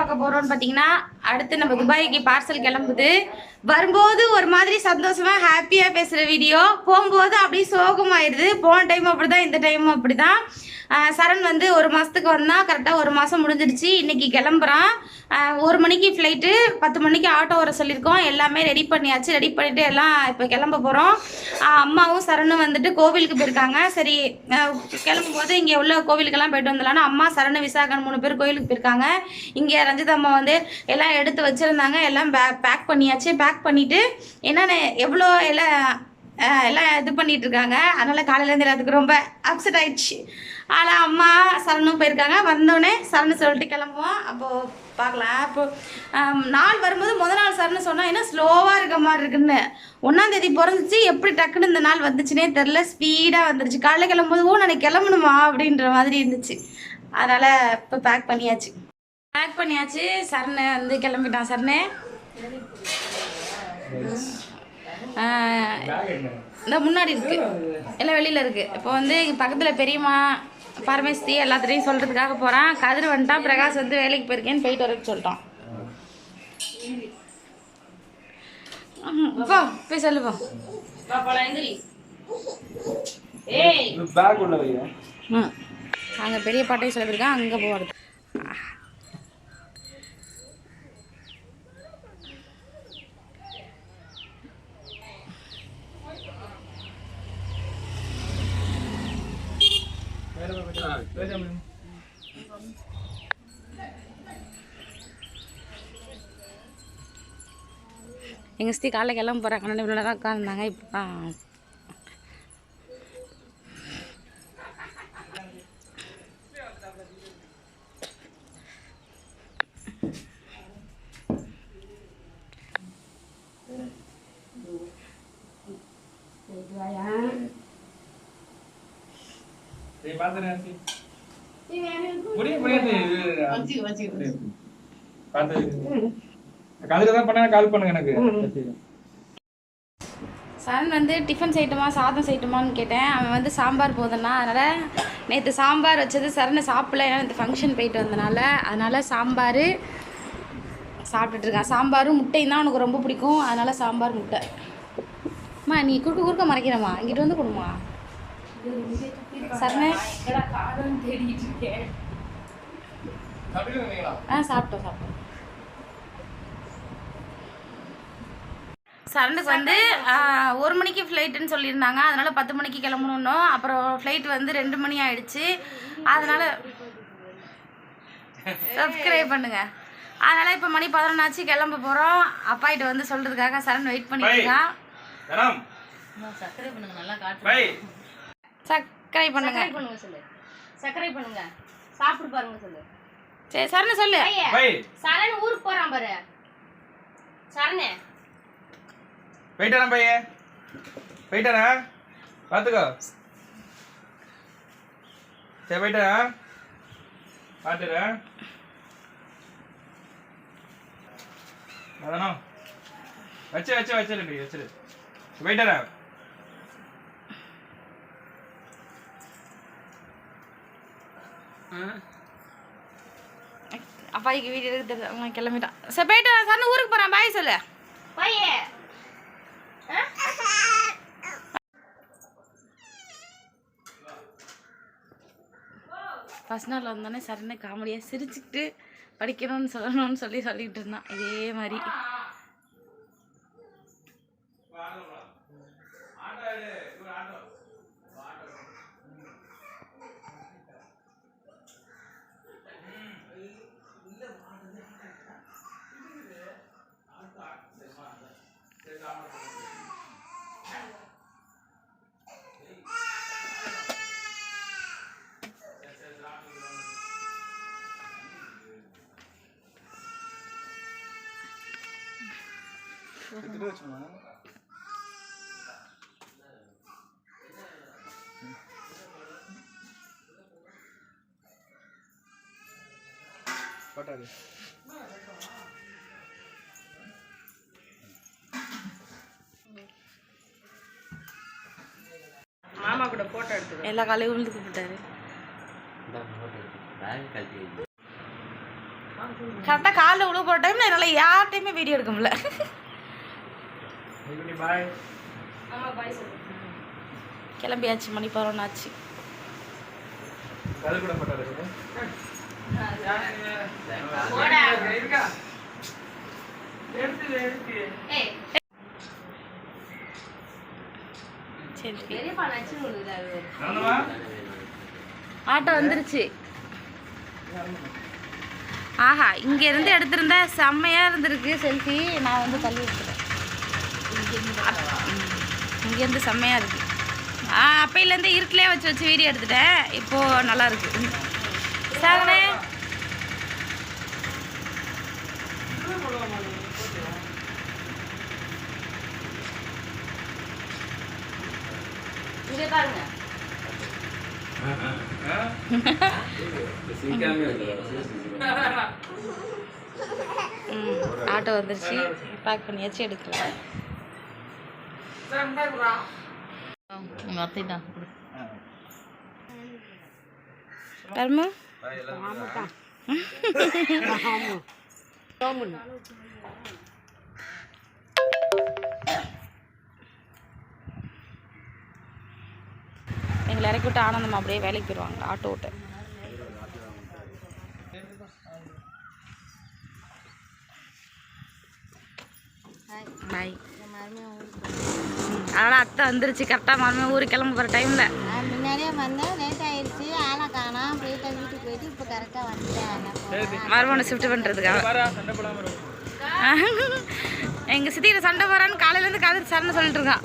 பார்க்க போறோம்னு பார்த்தீங்கன்னா அடுத்து நம்ம துபாய்க்கு பார்சல் கிளம்புது. வரும்போது ஒரு மாதிரி சந்தோஷமா ஹாப்பியா பேசுற வீடியோ போகும்போது அப்படியே சோகமாயிருது. போன டைம் அப்படிதான் இந்த டைமும் அப்படிதான். தான் சரண் வந்து ஒரு மாதத்துக்கு வந்தால் கரெக்டாக ஒரு மாதம் முடிஞ்சிடுச்சு. இன்றைக்கி கிளம்புறான். ஒரு மணிக்கு ஃப்ளைட்டு பத்து மணிக்கு ஆட்டோ வர சொல்லியிருக்கோம். எல்லாமே ரெடி பண்ணியாச்சு. ரெடி பண்ணிவிட்டு எல்லாம் இப்போ கிளம்ப போகிறோம் அம்மாவும் சரணும் வந்துட்டு கோவிலுக்கு போயிருக்காங்க. சரி கிளம்பும்போது கிளம்பும் போது இங்கே உள்ள கோவிலுக்கெல்லாம் போயிட்டு வந்துடலாம்னு அம்மா சரணு விசாகன் மூணு பேர் கோவிலுக்கு போயிருக்காங்க. இங்கே ரஞ்சித் அம்மா வந்து எல்லாம் எடுத்து வச்சுருந்தாங்க. எல்லாம் பே பேக் பண்ணியாச்சு. பேக் பண்ணிவிட்டு என்னென்ன எவ்வளோ எல்லாம் எல்லாம் இது பண்ணிட்டு இருக்காங்க அதனால காலையிலேருந்து எல்லாத்துக்கும் ரொம்ப அப்செட் ஆயிடுச்சு. ஆனால் அம்மா சரணும் போயிருக்காங்க. வந்தோடனே சரணு சொல்லிட்டு கிளம்புவோம். அப்போது பார்க்கலாம். அப்போ நாள் வரும்போது முத நாள் சரணு சொன்னால் என்ன ஸ்லோவாக இருக்க மாதிரி இருக்குன்னு. ஒன்றாந்தேதி பிறந்துச்சு. எப்படி டக்குன்னு இந்த நாள் வந்துச்சுனே தெரில ஸ்பீடாக வந்துருச்சு. காலைல கிளம்பும்போது ஓ நான் கிளம்பணுமா? அப்படின்ற மாதிரி இருந்துச்சு. அதனால் இப்போ பேக் பண்ணியாச்சு. பேக் பண்ணியாச்சு. சரணை வந்து கிளம்பிட்டான். சரணே இந்த முன்னாடி இருக்கு. எல்லாம் வெளியில இருக்கு. இப்போ வந்து இங்க பக்கத்துல பெரியம்மா பரமேஸ்தி எல்லாத்துட்டையும் சொல்றதுக்காக போறான். கதிர் வந்துட்டான். பிரகாஷ் வந்து வேலைக்கு போயிருக்கேன்னு போயிட்டு வரேன்னு சொல்லிட்டான். போ போய் சொல்லு போ. பேக் உள்ள வைங்க ம். அங்கே பெரிய பாட்டையும் சொல்லியிருக்கான். அங்கே போகிறது எங்கள் ஸ்தி காலைல கிளம்ப போகிறாங்க கண்ணன் இவ்வளோ நேரம் உட்காந்துருந்தாங்க இப்போ ஏய் பாத்து கதிர தான் பண்ண கால் பண்ணுங்க எனக்கு. சரண் வந்து டிஃபன் செய்யட்டுமா சாதம் செய்யட்டுமான்னு கேட்டேன். அவன் வந்து சாம்பார் போதுன்னா அதனால் நேற்று சாம்பார் வச்சது சரணை சாப்பிடல ஏன்னா நேற்று ஃபங்க்ஷன் போயிட்டு வந்தனால. அதனால் சாம்பார் சாப்பிட்டுட்டு இருக்கான். சாம்பாரும் முட்டையும் தான் உனக்கு ரொம்ப பிடிக்கும். அதனால் சாம்பார் முட்டை. அம்மா நீ குறுக்க குறுக்க மறைக்கிறம்மா இங்கிட்டு வந்து கொடுமா. சரணே? ஆ சாப்பிட்டோம் சாப்பிட்டோம். சரணுக்கு வந்து ஒரு மணிக்கு ஃப்ளைட்டுன்னு சொல்லியிருந்தாங்க. அதனால் பத்து மணிக்கு கிளம்பணுன்னோம் அப்புறம் ஃப்ளைட் வந்து ரெண்டு மணி ஆயிடுச்சு. அதனால் சப்ஸ்கிரைப் பண்ணுங்க. அதனால் இப்போ மணி பதினொன்னாச்சு கிளம்ப போகிறோம் அப்பாயிட்ட வந்து சொல்கிறதுக்காக சரண் வெயிட் பண்ணிட்டு இருக்கான். தரம் சர்க்கரை பண்ணுங்க. நல்லா காட்டு பை. சப்ஸ்கிரைப் பண்ணுங்க. சர்க்கரை பண்ணுங்க சாப்பிட்டு பாருங்க சொல்லு. சரி சரண் சொல்லு. சரண் ஊருக்கு போறான் பாரு. சரணே போயிட்டானா பைய? போயிட்டானா? பாத்துக்கோ. சரி போயிட்டானா? பாத்துரு அதானோ? வச்சு வச்சு வச்சிரு வச்சிரு போயிட்டாரா அப்பாய்க்கு எடுத்து அவன் கிளம்பிட்டான். சரி போயிட்டு வா, சரண் ஊருக்கு போகிறான் பாய் சொல்லு. பையே. ஃபஸ்ட் நாள் வந்தோடனே சரணு காமெடியாக சிரிச்சுக்கிட்டு படிக்கணும்னு சொல்லணும்னு சொல்லி சொல்லிக்கிட்டு இருந்தான். இதே மாதிரி. போட்டாரு மாமா கூட போட்டோ எடுத்து எல்லா காலையும் விழுந்து கூப்பிட்டாரு. கரெக்டாக காலைல உழவு போகிற டைமில் என்னால் யார்கிட்டையுமே வீடியோ எடுக்க முடியல. கிளம்பியாச்சு மணி பதினொன்னாச்சு ஆட்டோ வந்துருச்சு. ஆஹா இங்க இருந்து எடுத்திருந்தா செம்மையா இருந்திருக்கு செல்ஃபி நான் வந்து தள்ளி வச்சிருக்கேன் இங்கேருந்து செம்மையாக இருக்குது அப்பையிலேருந்து இருட்டிலே வச்சு வச்சு வீடியோ எடுத்துட்டேன். இப்போது நல்லா இருக்கு. சாகனே பாருங்க. ஆட்டோ வந்துருச்சு. பேக் பண்ணியாச்சு எடுக்கலாம் உங்க அத்தை தான் தர்மு எங்களை இறக்கி விட்டு ஆனந்தம் அப்படியே வேலைக்கு போயிடுவாங்க ஆட்டோ விட்டு பாய் அதனால் அத்தை வந்துருச்சு கரெக்டாக மறுபடியும் ஊருக்கு கிளம்ப போகிற டைமில் நான் முன்னாடியே வந்தேன் லேட் ஆயிடுச்சு ஆளை காணோம். போயிட்டு வீட்டுக்கு போயிட்டு இப்போ கரெக்டாக வந்துட்டேன். மறுபடியும் ஷிஃப்ட் பண்ணுறதுக்காக. எங்கள் சித்தியில் சண்டை போகிறான்னு காலையிலேருந்து காது சரணை சொல்லிட்டு இருக்கான்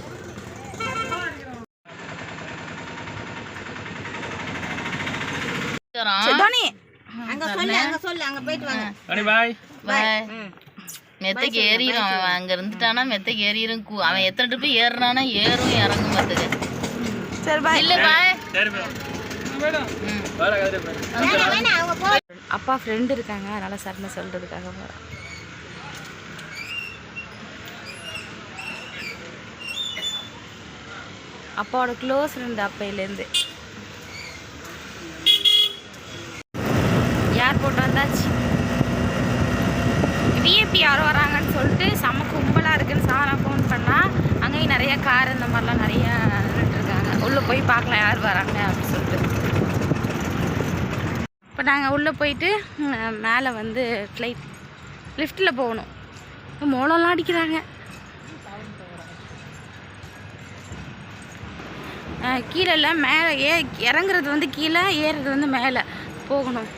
சரி, தோனி. அங்கே சொல்லு அங்கே சொல்லு. அங்கே போயிட்டு வாங்க. ராணி பாய் மெத்தைக்கு ஏறிடும் அவன் அங்க இருந்துட்டானா மெத்தைக்கு ஏறிடும் அவன் எத்தனை ட்ரிப்பு ஏறுறானா ஏறும் இறங்கும் மெத்துக்கு அப்பா ஃப்ரெண்ட் இருக்காங்க அதனால சரண சொல்றதுக்காக போறான். அப்பாவோட க்ளோஸ் ஃப்ரெண்டு அப்பையிலேருந்து. திருப்பி யாரோ வராங்கன்னு சொல்லிட்டு செம்ம கும்பலாக இருக்குன்னு சாரா ஃபோன் பண்ணால் அங்கேயும் நிறைய கார் இந்த மாதிரிலாம் நிறைய இருக்காங்க உள்ளே போய் பார்க்கலாம் யார் வராங்க அப்படின்னு சொல்லிட்டு. இப்போ நாங்கள் உள்ளே போயிட்டு மேலே வந்து ஃப்ளைட் லிஃப்ட்டில் போகணும். மோளம்லாம் அடிக்கிறாங்க. கீழே இல்லை மேலே ஏ இறங்குறது வந்து கீழே ஏறுறது வந்து மேலே. போகணும்.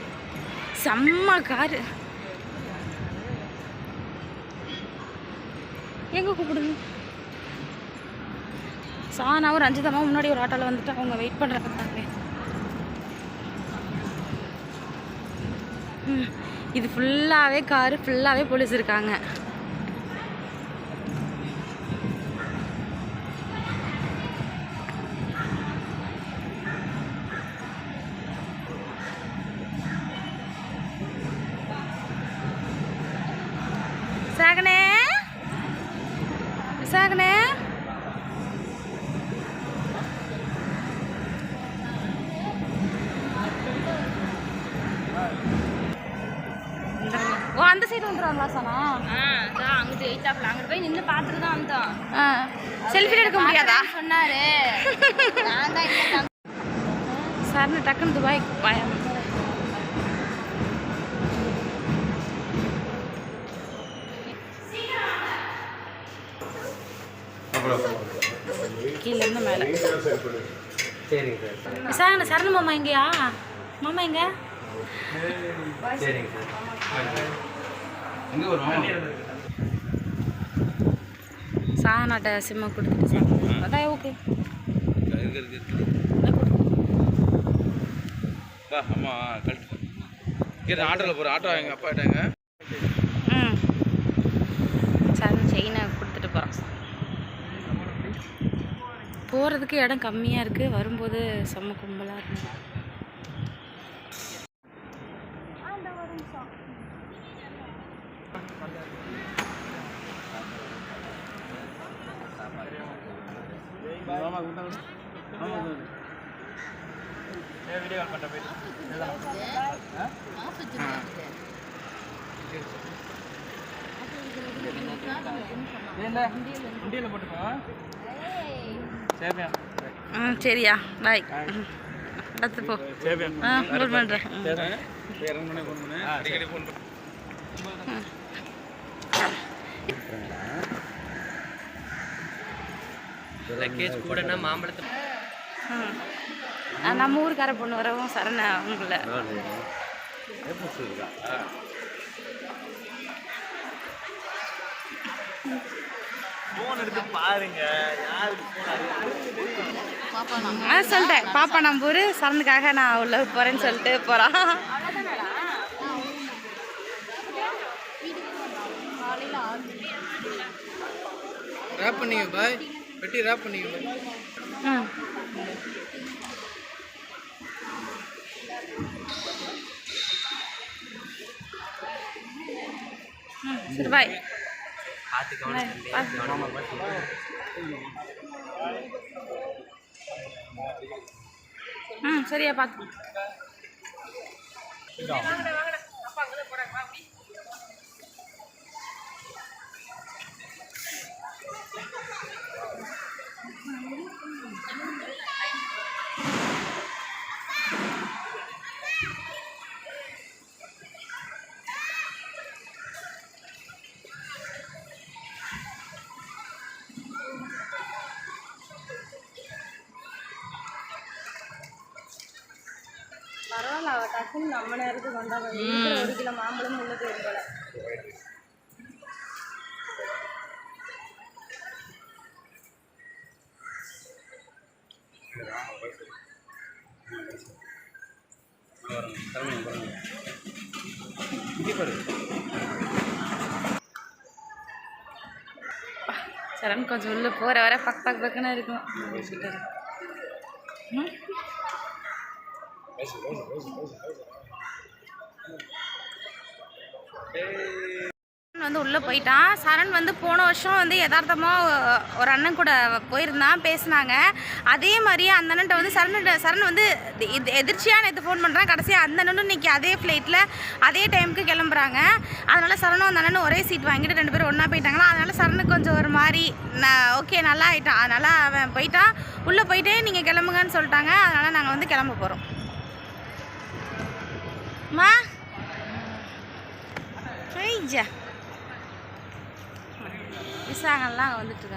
செம்ம காரு. எங்கே கூப்பிடுங்க சானாவும் ரஞ்சிதமாக முன்னாடி ஒரு ஆட்டோவில் வந்துட்டு அவங்க வெயிட் பண்ணுறாங்க ம், இது ஃபுல்லாகவே காரு ஃபுல்லாகவே போலீஸ் இருக்காங்க. வந்துடுவாங்களா சானா அங்கிட்டு அங்கிட்டு போய் நின்று பார்த்துட்டு தான் வந்தோம் ஆ செல்ஃபி எடுக்க முடியாதா? சொன்னாரு. நான் தான் இல்லை சார்னு டக்குன்னு துபாய் பயம். கீழே இருந்து மேலே. சரிங்க சார் சார் சரண மாமா எங்கேயா? மாமா எங்க? சரிங்க சார். சானாட்ட சிம்மை கொடுத்துட்டு சார் அதான் ஓகே அம்மா கழட்டு. இங்கே ஆட்டோவில் போகிற ஆட்டோ எங்கள் அப்பா ம் சார் செயினை கொடுத்துட்டு போகிறோம் போகிறதுக்கு இடம் கம்மியாக இருக்குது வரும்போது செம்ம கும்பலாக இருக்கு. ஆமாம் வீடியோ கால் பண்ணுறேன் போயிட்டு? போட்டுக்கோ. சரியா சரியா. பாய். அடுத்து போ. ஆ பண்ணுறேன் ஃபோன் பண்ணுறேன் லக்கேஜ் கூடனா மாம்பழத்தை நம்ம ஊருக்கார பொண்ணு வரவும் சரண உங்களை ஆ சொல்லிட்டேன் பாப்பா நம்பூர் சரணுக்காக நான் உள்ள போகிறேன்னு சொல்லிட்டு போகிறான் ரேப் பண்ணிங்க பாய் வெட்டி ரேப் பண்ணிங்க பாய் ம் ம், சரி பாய் பார்த்து ம் சரியா பார்த்து. பரவாயில்ல அவள் டக்குன்னு நம்ம நேரத்துக்கு வந்தாங்க ஒரு கிலோ மாம்பழமும் உள்ள போயிடும் போல. சரண் கொஞ்சம் உள்ள போகிற வர பக் பக் பக்குன்னு இருக்கும். ம் சரண் வந்து உள்ளே போயிட்டான். சரண் வந்து போன வருஷம் வந்து யதார்த்தமாக ஒரு அண்ணன் கூட போயிருந்தான் பேசினாங்க. அதே மாதிரியே அந்த அண்ணன்ட்ட வந்து சரண் சரண் வந்து இது எதிர்ச்சியாக நேற்று ஃபோன் பண்ணுறான் கடைசியாக அந்த அண்ணனும் இன்னைக்கு அதே ஃப்ளைட்டில் அதே டைமுக்கு கிளம்புறாங்க. அதனால் சரணும் அந்த அண்ணனும் ஒரே சீட் வாங்கிட்டு ரெண்டு பேரும் ஒன்றா போயிட்டாங்களா அதனால் சரணுக்கு கொஞ்சம் ஒரு மாதிரி நான் ஓகே நல்லா ஆயிட்டான். அதனால் அவன் போயிட்டான். உள்ளே போயிட்டே நீங்கள் கிளம்புங்கன்னு சொல்லிட்டாங்க. அதனால் நாங்கள் வந்து கிளம்ப போகிறோம் மா ஐயா விசாகம்லாம் வந்துட்டு